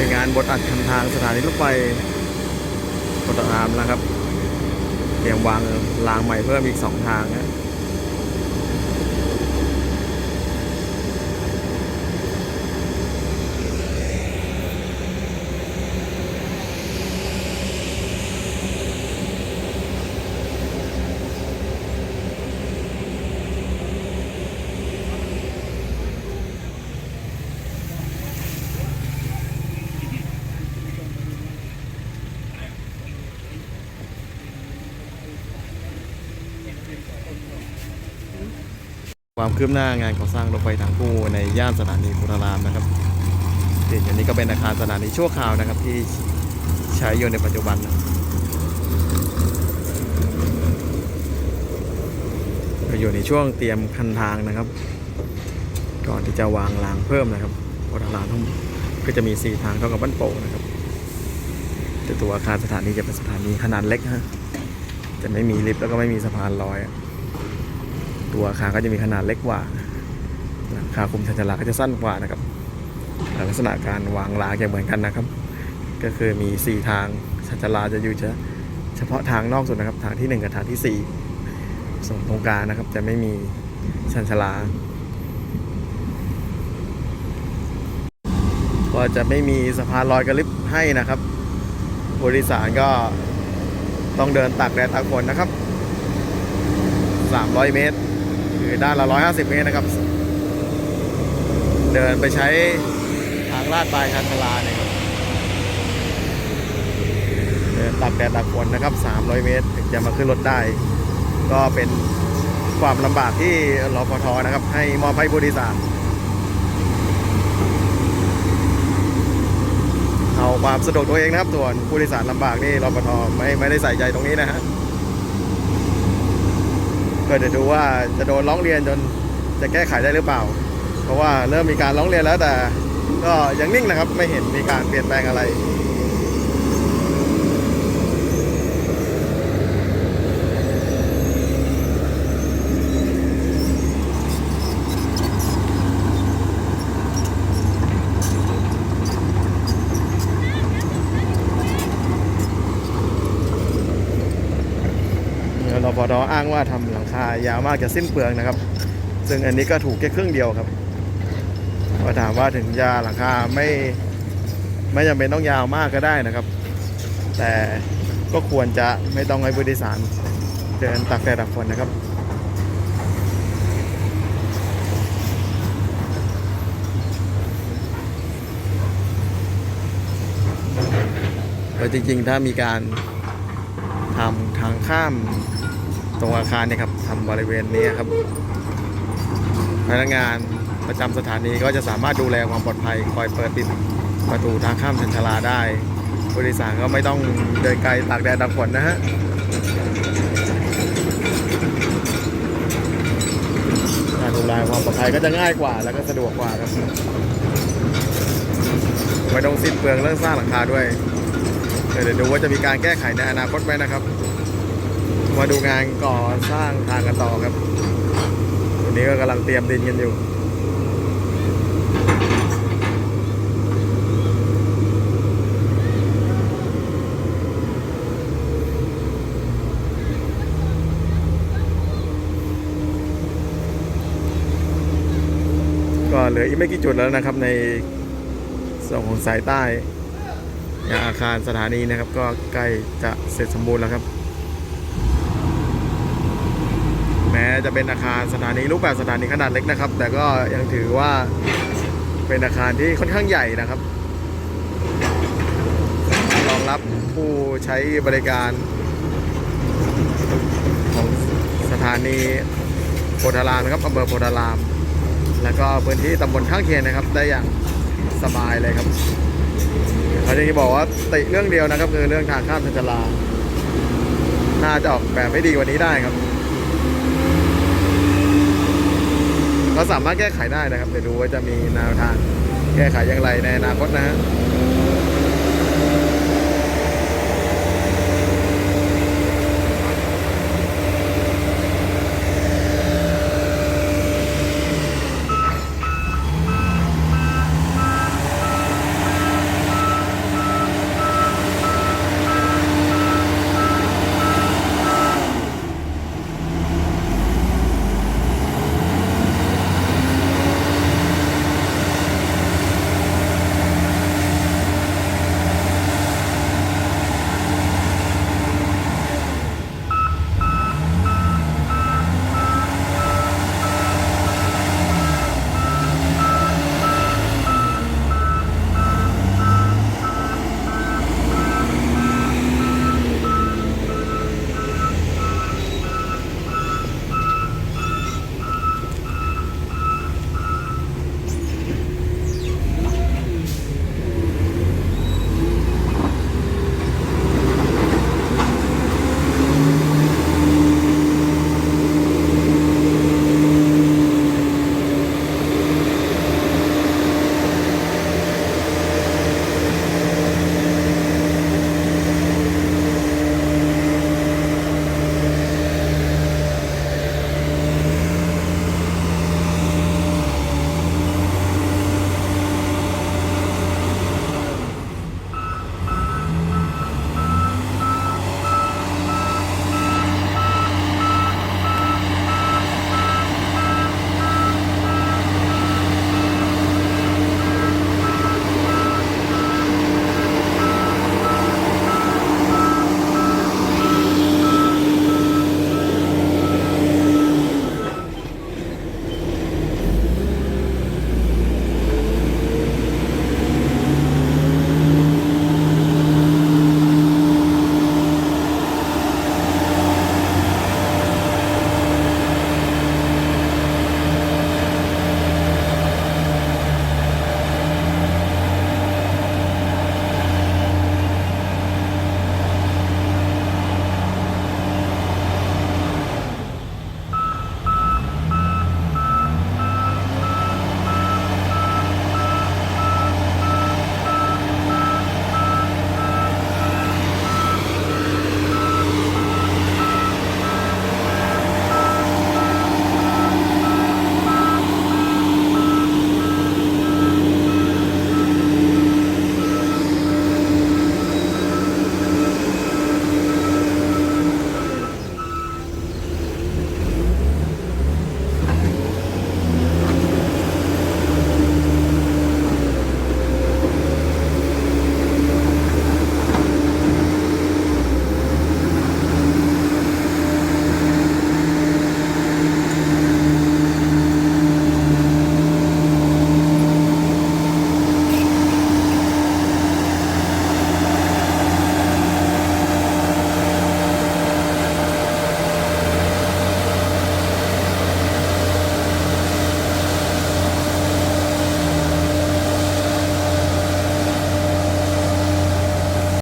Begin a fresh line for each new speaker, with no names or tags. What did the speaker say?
เป็นงานบทอัดคำทางสถานีรถไฟปตทามนะครับ เตรียมวางรางใหม่เพิ่มอีกสองทางนะ ความคืบหน้างานก่อสร้างรถไฟทางคู่ในย่านสถานีโพธารามนะครับที่อย่างนี้ก็เป็นอาคารสถานีชั่วคราวนะครับ ที่ใช้อยู่ในปัจจุบันนะเราอยู่ในช่วงเตรียมคันทางนะครับ ก่อนที่จะวางรางเพิ่มนะครับโพธารามทั้งก็จะมี4ทางเท่ากับบ้านโป่งนะครับ แต่ตัวอาคารสถานีจะเป็นสถานีขนาดเล็กฮะจะไม่มีลิฟต์แล้วก็ไม่มีสะพานลอยอะ ตัวอาคารก็จะมีขนาดเล็กกว่าหลังคาคุมชันชาลาก็จะสั้นกว่านะครับลักษณะการวางรางจะเหมือนกันนะครับ ก็คือมี 4 ทางชันชาลาจะอยู่เฉพาะทางนอกสุดนะครับ ทางที่ 1 กับทางที่ 4 ส่วนตรงกลางนะครับจะไม่มีชันชาลาก็จะไม่มีสะพานลอยกระลิบให้นะครับบริษัทก็ต้องเดินตากแดดตากฝนนะครับ 300 เมตร คือด้านละ 150 เมตรนะครับ เดินไปใช้ทางลาดปลายคันธลาเนี่ยครับเดินตักแดดตักฝนนะครับ 300 เมตร ถึงจะมาขึ้นรถได้ ก็เป็นความลำบากที่รพทนะครับ ให้มอบให้ผู้โดยสารเอาความสะดวกตัวเองนะครับส่วนผู้โดยสารลำบากนี่รพทไม่ไม่ได้ใส่ใจตรงนี้นะฮะ พื่อจะดูว่าจะโดนร้องเรียนจนจะแก้ไขได้หรือเปล่า เพราะว่าเริ่มมีการร้องเรียนแล้วแต่ ก็ยังนิ่งนะครับไม่เห็นมีการเปลี่ยนแปลงอะไร ร พดอ้างว่าทำหลังคายาวมากจะสิ้นเปลืองนะครับ ซึ่งอันนี้ก็ถูกแค่ครึ่งเดียวครับก็ถามว่าถึงยาหลังคาไม่ไม่จำเป็นต้องยาวมากก็ได้นะครับ แต่ก็ควรจะไม่ต้องให้ผู้โดยสารเดินตักแดดตักฝนนะครับแล้วจริงๆ ถ้ามีการทำทางข้าม ตรงอาคารเนี่ยครับทำบริเวณนี้ครับ พนักงานประจำสถานีก็จะสามารถดูแลความปลอดภัยคอยเปิดปิดประตูทางข้ามชันชลาได้ผู้โดยสารก็ไม่ต้องเดินไกลตากแดดตากฝนนะฮะการดูแลความปลอดภัยก็จะง่ายกว่า แล้วก็สะดวกกว่าครับไม่ต้องสิ้นเปลืองเรื่องสร้างหลังคาด้วย เดี๋ยวดูว่าจะมีการแก้ไขในอนาคตไหมนะครับ มาดูงานก่อสร้างทางกันต่อครับวันนี้ก็กำลังเตรียมดินกันอยู่ก็เหลืออีกไม่กี่จุดแล้วนะครับในส่วนของสายใต้อย่างอาคารสถานีนะครับ ก็ใกล้จะเสร็จสมบูรณ์แล้วครับ แม้จะเป็นอาคารสถานีรูปแบบสถานีขนาดเล็กนะครับ แต่ก็ยังถือว่าเป็นอาคารที่ค่อนข้างใหญ่นะครับรองรับผู้ใช้บริการของสถานีโพธารามนะครับอำเภอโพธาราม แล้วก็พื้นที่ตำบลข้างเคียงนะครับ ได้อย่างสบายเลยครับเขาจะบอกว่าติเรื่องเดียวนะครับ คือเรื่องทางข้ามชันชาลาน่าจะออกแบบไม่ดีกว่านี้ได้ครับ ขาสามารถแก้ไขได้นะครับเดี๋ยวดูว่าจะมีแนวทางแก้ไขอย่างไรในอนาคตนะฮะ